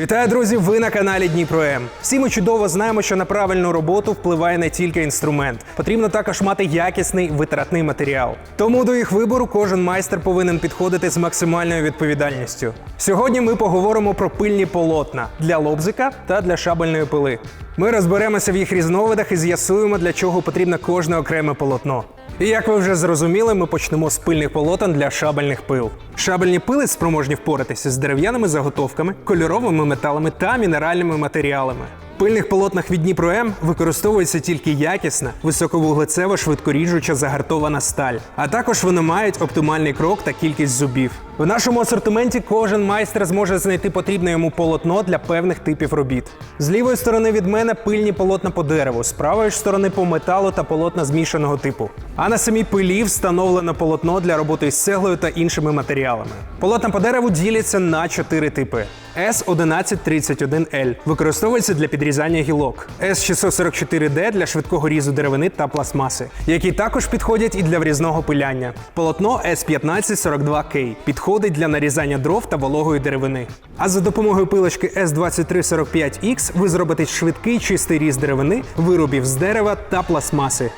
Вітаю, друзі! Ви на каналі Дніпро М. Всі ми чудово знаємо, що на правильну роботу впливає не тільки інструмент, потрібно також мати якісний витратний матеріал. Тому до їх вибору кожен майстер повинен підходити з максимальною відповідальністю. Сьогодні ми поговоримо про пильні полотна для лобзика та для шабельної пили. Ми розберемося в їх різновидах і з'ясуємо, для чого потрібно кожне окреме полотно. І як ви вже зрозуміли, ми почнемо з пильних полотен для шабельних пил. Шабельні пили спроможні впоратися з дерев'яними заготовками, кольоровими металами та мінеральними матеріалами. В пильних полотнах від Дніпро М використовується тільки якісна, високовуглецева, швидкоріжуча загартована сталь. А також вони мають оптимальний крок та кількість зубів. В нашому асортименті кожен майстер зможе знайти потрібне йому полотно для певних типів робіт. З лівої сторони від мене пильні полотна по дереву, з правої ж сторони по металу та полотна змішаного типу. А на самій пилі встановлено полотно для роботи з цеглою та іншими матеріалами. Полотна по дереву діляться на чотири типи. S1131L використовується для підрізання гілок, S644D для швидкого різу деревини та пластмаси, які також підходять і для врізного пиляння. Полотно S1542K підходить для нарізання дров та вологої деревини. А за допомогою пилочки S2345X ви зробите швидкий чистий різ деревини, виробів з дерева та пластмаси.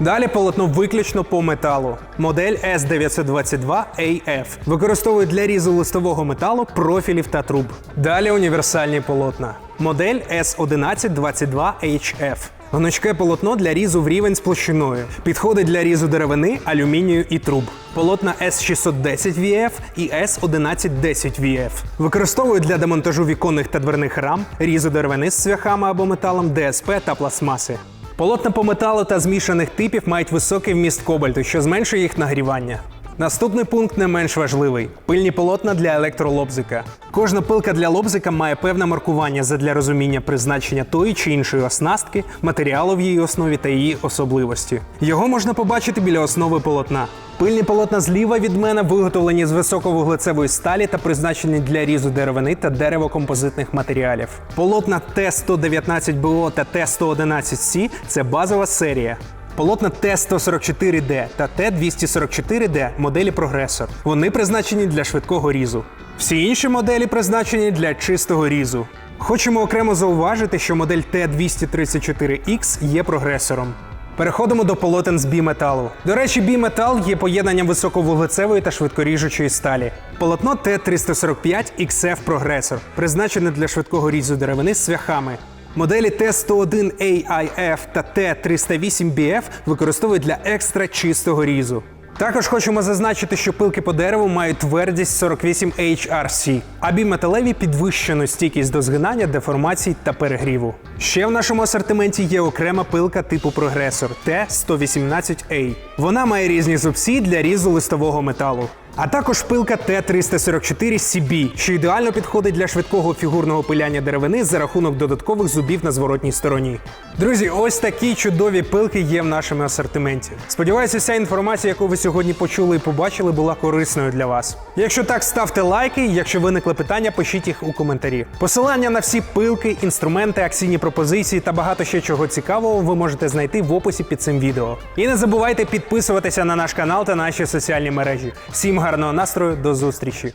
Далі полотно виключно по металу. Модель S922AF використовують для різу листового металу, профілів та труб. Далі універсальні полотна. Модель S1122HF. Гнучке полотно для різу в рівень з площиною. Підходить для різу деревини, алюмінію і труб. Полотна S610VF і S1110VF. Використовують для демонтажу віконних та дверних рам, різу деревини з цвяхами або металом, ДСП та пластмаси. Полотна по металу та змішаних типів мають високий вміст кобальту, що зменшує їх нагрівання. Наступний пункт не менш важливий пильні полотна для електролобзика. Кожна пилка для лобзика має певне маркування задля розуміння призначення тої чи іншої оснастки, матеріалу в її основі та її особливості. Його можна побачити біля основи полотна. Пильні полотна зліва від мене виготовлені з високовуглецевої сталі та призначені для різу деревини та деревокомпозитних матеріалів. Полотна Т-119БО та Т-111С це базова серія. Полотна Т-144Д та Т-244Д моделі прогресор. Вони призначені для швидкого різу. Всі інші моделі призначені для чистого різу. Хочемо окремо зауважити, що модель Т-234X є прогресором. Переходимо до полотен з біметалу. До речі, біметал є поєднанням високовуглецевої та швидкоріжучої сталі. Полотно Т-345 XF Прогресор призначене для швидкого різу деревини з цвяхами. Моделі Т-101AIF та Т-308BF використовують для екстра чистого різу. Також хочемо зазначити, що пилки по дереву мають твердість 48 HRC, а біметалеві підвищену стійкість до згинання, деформацій та перегріву. Ще в нашому асортименті є окрема пилка типу прогресор Т-118A. Вона має різні зубці для різу листового металу. А також пилка Т-344CB, що ідеально підходить для швидкого фігурного пиляння деревини за рахунок додаткових зубів на зворотній стороні. Друзі, ось такі чудові пилки є в нашому асортименті. Сподіваюся, вся інформація, яку ви сьогодні почули і побачили, була корисною для вас. Якщо так, ставте лайки. Якщо виникли питання, пишіть їх у коментарі. Посилання на всі пилки, інструменти, акційні пропозиції та багато ще чого цікавого ви можете знайти в описі під цим відео. І не забувайте підписуватися на наш канал та наші соціальні мережі. Всім гарного настрою, до зустрічі!